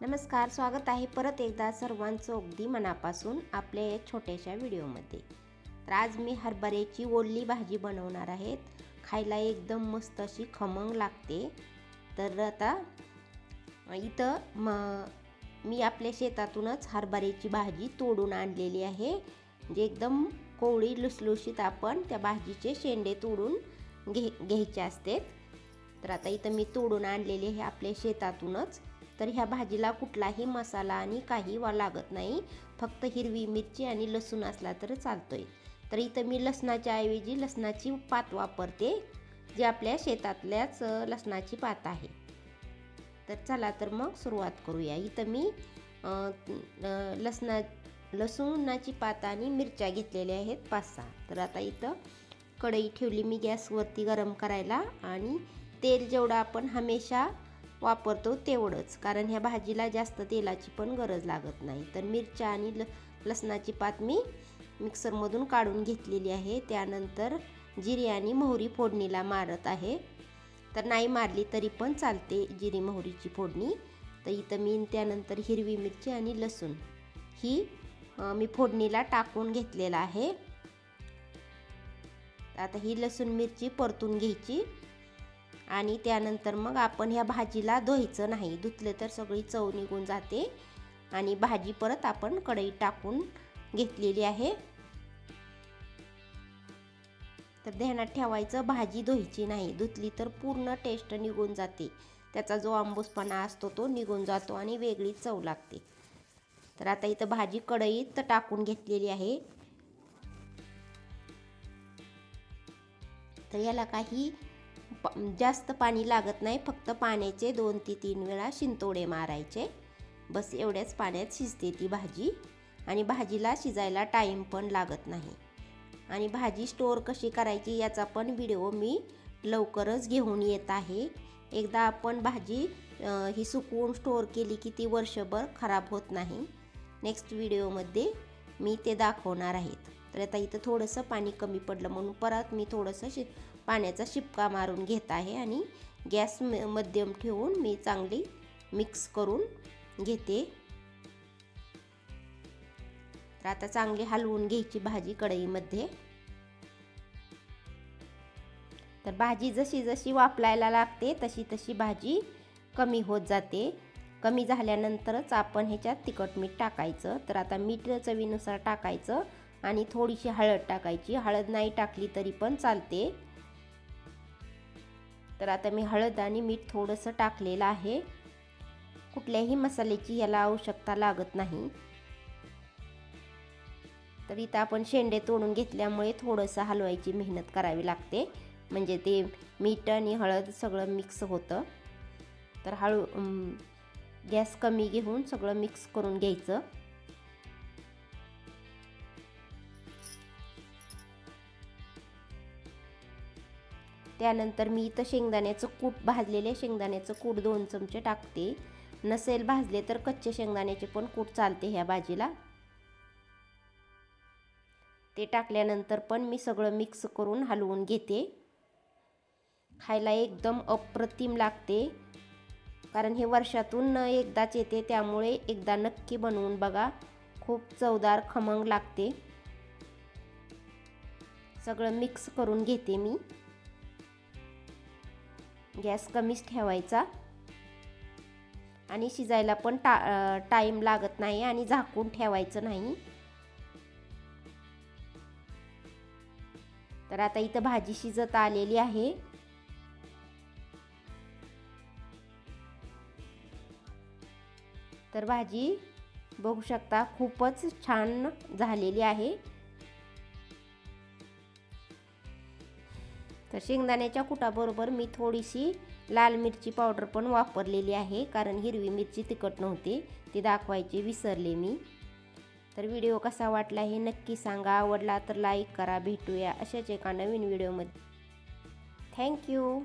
नमस्कार स्वागत आहे परत एकदा सर्वांचं अगदी मनापासून आपल्या या छोट्याशा व्हिडिओमध्ये. तर आज मी हरभऱ्याची ओल्ली भाजी बनवणार आहेत. खायला एकदम मस्त अशी खमंग लागते. तर आता इथं म मी आपल्या शेतातूनच हरभऱ्याची भाजी तोडून आणलेली आहे. म्हणजे एकदम कोवळी लुसलुशीत आपण त्या भाजीचे शेंडे तोडून घे घ्यायचे असते. तर आता इथं मी तोडून आणलेले आहे आपल्या शेतातूनच. तर ह्या भाजीला कुठलाही मसाला आणि काही वा लागत नाही. फक्त हिरवी मिरची आणि लसूण असला तर चालतोय. तर इथं मी लसणाच्या ऐवजी लसणाची पात वापरते जी आपल्या शेतातल्याच लसणाची पात आहे. तर चला तर मग सुरुवात करूया. इथं मी लसणा लसूणाची पात आणि मिरच्या घेतलेल्या आहेत पाच सहा तर आता इथं कढई ठेवली मी गॅसवरती गरम करायला आणि तेल जेवढं आपण हमेशा वापरतो तेवढंच. कारण ह्या भाजीला जास्त तेलाची पण गरज लागत नाही. तर मिरच्या आणि ल लसणाची पात मी मिक्सरमधून काढून घेतलेली आहे. त्यानंतर जिरी आणि मोहरी फोडणीला मारत आहे. तर नाही मारली तरी पण चालते जिरी मोहरीची फोडणी. तर इथं मी त्यानंतर हिरवी मिरची आणि लसूण ही मी फोडणीला टाकून घेतलेला आहे. आता ही लसूण मिरची परतून घ्यायची. आणि त्यानंतर मग आपण ह्या भाजीला धुवायचं नाही. धुतले तर सगळी चव निघून जाते. आणि भाजी परत आपण कढई टाकून घेतलेली आहे. तर ध्यानात ठेवायचं भाजी धुवायची नाही. धुतली तर पूर्ण टेस्ट निघून जाते. त्याचा जो आंबूसपणा असतो तो निघून जातो आणि वेगळी चव लागते. तर आता इथं भाजी कढईत टाकून घेतलेली आहे. तर याला काही जास्त पाणी लागत नाही. फक्त पाण्याचे दोन ते तीन वेळा शिंतोडे मारायचे. बस एवढ्याच पाण्यात शिजते ती भाजी. आणि भाजीला शिजायला टाईम पण लागत नाही. आणि भाजी स्टोअर कशी करायची याचा पण व्हिडिओ मी लवकरच घेऊन येत आहे. एकदा आपण भाजी ही सुकवून स्टोअर केली की ती वर्षभर खराब होत नाही. नेक्स्ट व्हिडिओमध्ये मी ते दाखवणार आहेत तर आता इथं थोडंसं पाणी कमी पडलं म्हणून परत मी थोडंसं शि पाण्याचा शिपका मारून घेत आहे आणि गॅस मध्यम ठेवून मी चांगली मिक्स करून घेते. तर आता चांगली हलवून घ्यायची भाजी कढईमध्ये. तर भाजी जशी जशी वापरायला लागते तशी तशी भाजी कमी होत जाते. कमी झाल्यानंतरच आपण ह्याच्यात तिखट मीठ टाकायचं. तर आता मीठ चवीनुसार टाकायचं. आणि थोडीशी हळद टाकायची. हळद नाही टाकली तरी पण चालते. तर आता मी हळद आणि मीठ थोडंसं टाकलेलं आहे. कुठल्याही मसाल्याची याला आवश्यकता लागत नाही. तर इथं आपण शेंडे तोडून घेतल्यामुळे थोडंसं हलवायची मेहनत करावी लागते. म्हणजे ते मीठ आणि हळद सगळं मिक्स होतं. तर हळू गॅस कमी घेऊन सगळं मिक्स करून घ्यायचं. त्यानंतर मी इथं शेंगदाण्याचं कूट भाजलेले शेंगदाण्याचं कूट दोन चमचे टाकते. नसेल भाजले तर कच्चे शेंगदाण्याचे पण कूट चालते ह्या भाजीला. ते टाकल्यानंतर पण मी सगळं मिक्स करून हलवून घेते. खायला एकदम अप्रतिम लागते. कारण हे वर्षातून एकदाच येते त्यामुळे एकदा नक्की बनवून बघा. खूप चवदार खमंग लागते. सगळं मिक्स करून घेते मी. गॅस कमीच ठेवायचा. आणि शिजायला पण टा टाईम लागत नाही आणि झाकून ठेवायचं नाही. तर आता इथं भाजी शिजत आलेली आहे. तर भाजी बघू शकता खूपच छान झालेली आहे. तर शेंगदाण्याच्या कुटाबरोबर मी थोडीशी लाल मिरची पावडर पण वापरलेली आहे कारण हिरवी मिरची तिखट नव्हती ती दाखवायची विसरले मी. तर व्हिडिओ कसा वाटला हे नक्की सांगा आवडला तर लाईक करा भेटूया अशाच एका नवीन व्हिडिओमध्ये. थँक्यू